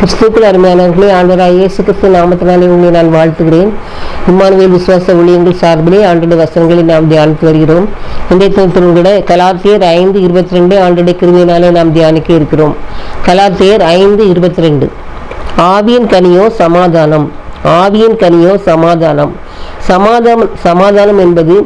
கிறிஸ்துக்கள் அருமையானவர்களே ஆண்டவராய் இயேசு கிறிஸ்து நாமத்தினாலே உங்களை நான் வாழ்த்துகிறேன். இம்மானுவேல் விசுவாச ஊழியங்கள் சார்பிலே ஆண்டுடைய வசனங்களை நாம் தியானித்து வருகிறோம். இன்றைய தினத்தினுடைய கலாத்தியர் ஐந்து இருபத்தி ரெண்டு ஆண்டுடைய கிருமியினாலே நாம் தியானிக்க இருக்கிறோம். கலாத்தியர் ஐந்து இருபத்தி ரெண்டு ஆவியின் கனியோ சமாதானம். ஆவியின் கனியோ சமாதானம். சமாதானம் சமாதானம் என்பது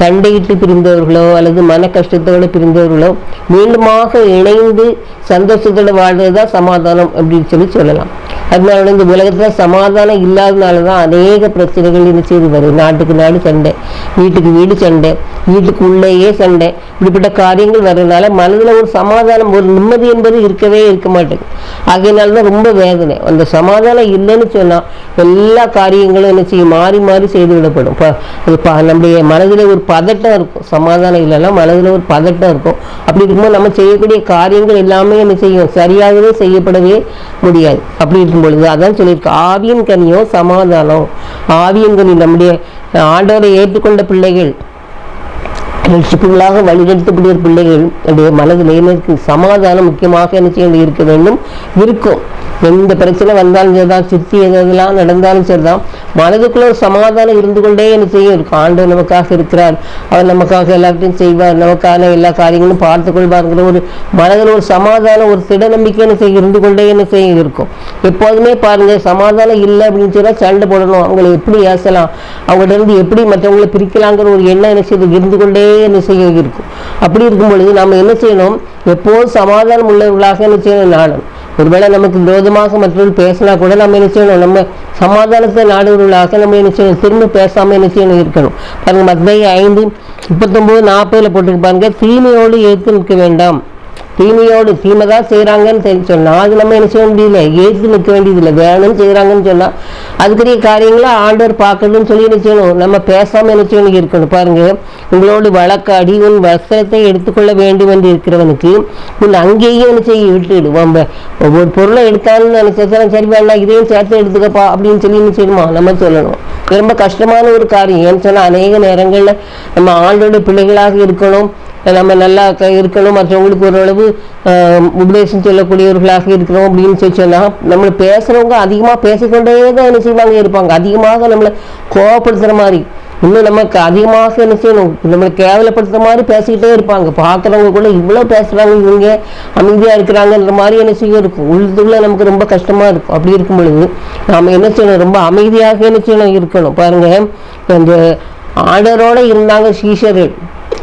சண்டையிட்டு பிரிந்தவர்களோ அல்லது மன கஷ்டத்தோடு பிரிந்தவர்களோ மீண்டுமாக இணைந்து சந்தோஷத்தோடு வாழ்றது தான் சமாதானம் அப்படின்னு சொல்லி சொல்லலாம். அதனால இந்த உலகத்தில் சமாதானம் இல்லாதனால தான் அநேக பிரச்சனைகள் என்ன செய்து வரும் நாட்டுக்கு நாடு சண்டை வீட்டுக்கு வீடு சண்டை வீட்டுக்கு உள்ளேயே சண்டை. இப்படிப்பட்ட காரியங்கள் வர்றதுனால மனதில் ஒரு சமாதானம் ஒரு நிம்மதி என்பது இருக்கவே இருக்க மாட்டேங்குது. ஆகையினால தான் ரொம்ப வேதனை. அந்த சமாதானம் இல்லைன்னு சொன்னால் எல்லா காரியங்களும் என்ன செய்யும்? மாறி மாறி செய்து விடப்படும். இப்போ நம்முடைய மனதில் ஒரு பதட்டம் இருக்கும். சமாதானம் இல்லைன்னா மனதில் ஒரு பதட்டம் இருக்கும். அப்படி இருக்கும்போது நம்ம செய்யக்கூடிய காரியங்கள் எல்லாமே என்ன செய்யும்? சரியாகவே செய்யப்படவே முடியாது. அப்படி இருக்கும் பொழுது அதான் சொல்லியிருக்கு ஆவியின் கனியோ சமாதானம் ஆவியின் கனி நம்முடைய ஆண்டவரை ஏற்றுக்கொண்ட பிள்ளைகள் ரட்சிப்புகளாக வழிநடத்தக்கூடிய பிள்ளைகள் என்னுடைய மனதில் என்ன இருக்கு. சமாதானம் முக்கியமாக என்ன செய்ய இருக்க வேண்டும்? இருக்கும். எந்த பிரச்சனை வந்தாலும் சரிதான் சித்தி எதெல்லாம் நடந்தாலும் சரிதான். மனதுக்குள்ள ஒரு சமாதானம் இருந்து கொண்டே என்ன செய்யும்? இருக்கும் ஆண்டவர் நமக்காக இருக்கிறார். அவர் நமக்காக எல்லாத்தையும் செய்வார். நமக்கான எல்லா காரியங்களும் பார்த்து கொள்வாருங்கிற ஒரு மனதில் ஒரு சமாதானம் ஒரு திட நம்பிக்கை என்ன செய்ய இருந்து கொண்டே என்ன செய்ய இருக்கும். எப்போதுமே பாருங்க சமாதானம் இல்லை அப்படின்னு சொன்னால் சண்டை போடணும். அவங்களை எப்படி ஏசலாம்? அவங்கள்ட்ட இருந்து எப்படி மற்றவங்களை பிரிக்கலாங்கிற ஒரு எண்ணம் என்ன செய்து இருந்து கொண்டே என்ன செய்ய இருக்கும். அப்படி இருக்கும் பொழுது நம்ம என்ன செய்யணும்? எப்போதும் சமாதானம் உள்ளவர்களாக என்ன செய்யணும்? நாடும் ஒருவேளை நமக்கு விரோதமாக மற்றவர்கள் பேசினா கூட நம்ம என்ன செய்யணும்? நம்ம சமாதானத்தை நாடுவர்களாக நம்ம என்ன செய்யணும் திரும்ப பேசாமல் என்ன செய்யணும் இருக்கணும். பாருங்க மத்திய ஐந்து முப்பத்தொம்போது நாற்பதுல போட்டுருக்கு பாருங்க. தீமையோடு ஏற்று நிற்க வேண்டாம். தீமையோடு தீமை தான் செய்கிறாங்கன்னு தெரிஞ்சு சொன்னால் அது நம்ம என்ன செய்ய முடியல ஏற்று நிற்க வேண்டியதில்லை. வேணும்னு செய்கிறாங்கன்னு சொன்னால் அதுக்குரிய காரியங்களை ஆண்டவர் பார்க்கணும்னு சொல்லி என்ன செய்யணும்? நம்ம பேசாமல் என்ன இருக்கணும். பாருங்க உங்களோடு வழக்காடி உன் வஸ்திரத்தை எடுத்துக்கொள்ள வேண்டும் என்று இருக்கிறவனுக்கு உன் அங்கேயும் என்ன செய்ய விட்டுடு நம்ம ஒவ்வொரு பொருளை எடுத்தாலும் நினைச்சா சரி வேண்டாம் இதையும் சேர்த்து எடுத்துக்கப்பா அப்படின்னு சொல்லி என்ன நம்ம சொல்லணும். ரொம்ப கஷ்டமான ஒரு காரியம். ஏன்னு சொன்னால் அநேக நேரங்களில் நம்ம ஆண்டோட பிள்ளைகளாக இருக்கணும். நம்ம நல்லா க- இருக்கணும். மற்றவங்களுக்கு ஓரளவு உபதேசம் சொல்லக்கூடியவர்களாக இருக்கிறோம் அப்படின்னு சொல்லி சொன்னால் நம்மளை பேசுகிறவங்க அதிகமாக பேசிக்கொண்டே தான் என்ன செய்வாங்க இருப்பாங்க. அதிகமாக நம்மளை கோவப்படுத்துகிற மாதிரி இன்னும் நமக்கு அதிகமாக என்ன செய்யணும் நம்மளை கேவலப்படுத்துற மாதிரி பேசிக்கிட்டே இருப்பாங்க. பார்க்குறவங்க கூட இவ்வளோ பேசுகிறாங்க இவங்க அமைதியாக இருக்கிறாங்கன்ற மாதிரி என்ன செய்ய இருக்கும். உள்ளுக்குள்ள நமக்கு ரொம்ப கஷ்டமாக இருக்கும். அப்படி இருக்கும் பொழுது நாம் என்ன செய்யணும் ரொம்ப அமைதியாக என்ன செய்யணும் இருக்கணும். பாருங்கள் அந்த ஆர்டரோடு இருந்தாங்க சீஷர்கள்.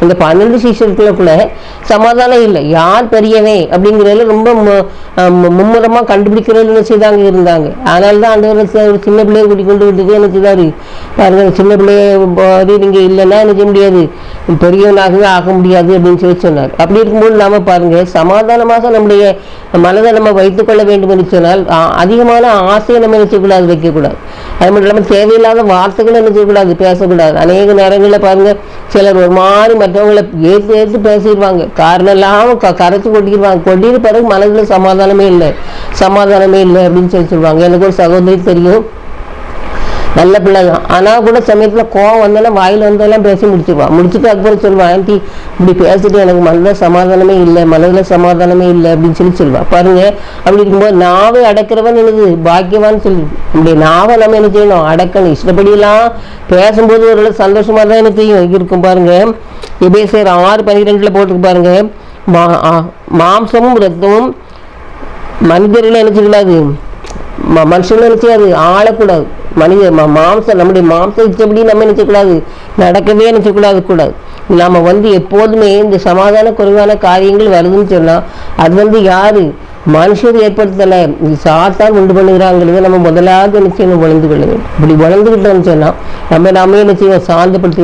இந்த பன்னெண்டு சீஷர்களுக்குள்ள சமாதானம் இல்லை. யார் பெரியவன் அப்படிங்கிறதுல ரொம்ப மு- அஹ் மு- கண்டுபிடிக்கிறதுல என்ன செய்தாங்க இருந்தாங்க. அதனால தான் அந்த ஒரு சின்ன பிள்ளையை கூட்டி கொண்டு விட்டுட்டு என்ன செய்தாரு? பாருங்க சின்ன பிள்ளைய போது இல்லைன்னா என்ன செய்ய முடியாது. பெரியவனாகவே ஆக முடியாது அப்படின்னு சொல்லி சொன்னார். அப்படி இருக்கும்போது நாம பாருங்க சமாதானமாக நம்முடைய மனதை நம்ம வைத்துக்கொள்ள வேண்டும் என்று சொன்னால் அதிகமான ஆசையை நம்ம என்ன செய்யக்கூடாது வைக்கக்கூடாது. அது மட்டும் இல்லாமல் தேவையில்லாத வார்த்தைகளை என்ன செய்யக்கூடாது பேசக்கூடாது. அநேக நேரங்களில் பாருங்க சிலர் ஒரு மாதிரி மற்றவங்களை ஏற்று ஏற்று பேசிடுவாங்க. காரணம் இல்லாமல் க கரைச்சி கொட்டிடுவாங்க. கொட்டின பிறகு மனதில் சமாதானமே இல்லை. சமாதானமே இல்லை அப்படின்னு சொல்லி சொல்லுவாங்க. எனக்கு ஒரு சகோதரி தெரியும். நல்ல பிள்ளை தான் ஆனால் கூட சமயத்தில் கோவம் வந்தாலும் வாயில் வந்தாலும் பேசி முடிச்சிருவான் முடிச்சுட்டு அதுக்கப்புறம் சொல்லுவான் ஆண்டி இப்படி பேசிட்டு எனக்கு மனதில் சமாதானமே இல்லை மனதில் சமாதானமே இல்லை அப்படின்னு சொல்லி சொல்லுவாள் பாருங்க அப்படி இருக்கும்போது நாவை அடக்கிறவன் எனக்கு பாக்கியவான்னு சொல்லி. இப்படி நாவை நம்ம என்ன செய்யணும்? அடக்கணும். இஷ்டப்படியெல்லாம் பேசும்போது ஒரு சந்தோஷமாக தான் என்ன செய்யும் இருக்கும் பாருங்க எபேசர் ஆறு பன்னிரெண்டில் போட்டுக்கு பாருங்க. மா மாம்சமும் ரத்தமும் மனிதர்கள் என்ன செய்யக்கூடாது? ம- என்ன செய்யாது? ஆளக்கூடாது. மனித மாம்சம் நம்முடைய மாம்சம் இச்சபடி நம்ம என்ன நடக்கவே என்ன கூடாது. நாம் வந்து எப்போதுமே இந்த சமாதான குறைவான காரியங்கள் வருதுன்னு சொன்னால் அது வந்து யார்? மனுஷர் ஏற்படுத்தலை. இது சாத்தான் உண்டு பண்ணுகிறாங்கிறத நம்ம முதலாவது நிச்சயம் செய்யணும்? வளர்ந்து கொள்ள வேண்டும். இப்படி வளர்ந்துக்கிட்டோம்னு சொன்னால் நம்ம நாமே என்ன செய்வோம்? சாந்தப்படுத்தி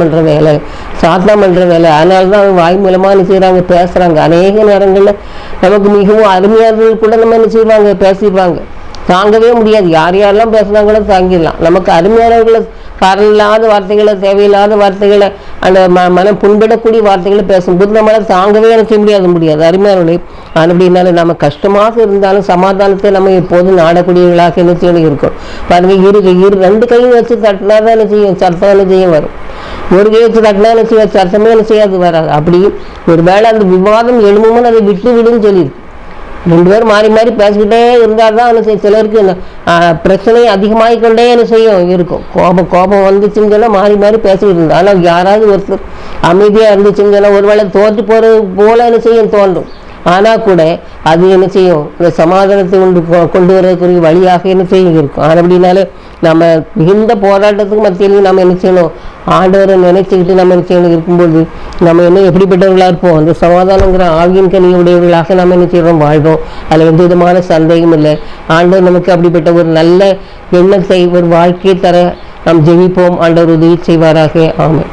பண்ணுற வேலை. சாத்தான் பண்ணுற வேலை. அதனால தான் அவங்க வாய் மூலமாக என்ன செய்கிறாங்க பேசுகிறாங்க அநேக நேரங்களில் நமக்கு மிகவும் அருமையானவர்கள் கூட நம்ம என்ன செய்வாங்க? பேசிடுவாங்க தாங்கவே முடியாது. யார் யாரெல்லாம் பேசுனாங்களோ தாங்கிடலாம். நமக்கு அருமையானவர்களை காரணம் வார்த்தைகளை தேவையில்லாத வார்த்தைகளை அந்த ம மனம் புண்படக்கூடிய வார்த்தைகளை பேசும்போது நம்மளால் தாங்கவே எனக்கு செய்ய முடியாது முடியாது. அருமையானவர்களே அப்படின்னால நம்ம கஷ்டமாக இருந்தாலும் சமாதானத்தை நம்ம எப்போதும் நாடக்கூடியவர்களாக என்ன செய்யணும் இருக்கும். பாருங்க இரு இரு ரெண்டு கையும் வச்சு தட்டினா தான் என்ன செய்யும்? சத்தம் என்ன செய்யும் வரும். ஒரு கை வச்சு தட்டினா என்ன செய்யாது சத்தமே என்ன செய்யாது வராது. அப்படி ஒரு வேளை அந்த விவாதம் எழுமுமோ அதை விட்டு விடுன்னு சொல்லியிருக்கு. ரெண்டு பேரும் மாறி மாறி பேசிக்கிட்டே இருந்தால் தான் என்ன செய்யும்? சிலருக்கு இந்த, ஆ, பிரச்சனை என்ன செய்யும்? இருக்கும். கோபம் கோபம் வந்துச்சுன்னு சொன்னா மாறி மாறி பேசிக்கிட்டு இருந்தோம் ஆனால் யாராவது ஒருத்தர் அமைதியாக இருந்துச்சுன்னு சொன்னா ஒருவேளை தோற்று போகிறது போல என்ன செய்யும் தோன்றும். ஆனால் கூட அது என்ன செய்யும்? இந்த சமாதானத்தை கொண்டு கொ- கொண்டு வரக்கூடிய வழியாக என்ன செய்யும்? இருக்கும். ஆனால் அப்படின்னாலே நம்ம மிகுந்த போராட்டத்துக்கு மத்தியிலையும் நம்ம என்ன செய்யணும்? ஆண்டவரை நினைச்சுக்கிட்டு நம்ம என்ன இருக்கும்போது நம்ம என்ன எப்படிப்பட்டவர்களாக இருப்போம்? அந்த சமாதானங்கிற ஆவியின் கனியுடையவர்களாக நம்ம என்ன செய்கிறோம் வாழ்வோம் அதில் எந்த விதமான சந்தேகம் இல்லை. ஆண்டவர் நமக்கு அப்படிப்பட்ட ஒரு நல்ல எண்ணத்தை ஒரு வாழ்க்கையை தர நாம் ஜெயிப்போம் ஆண்டவர் உதவி செய்வாராக. ஆமை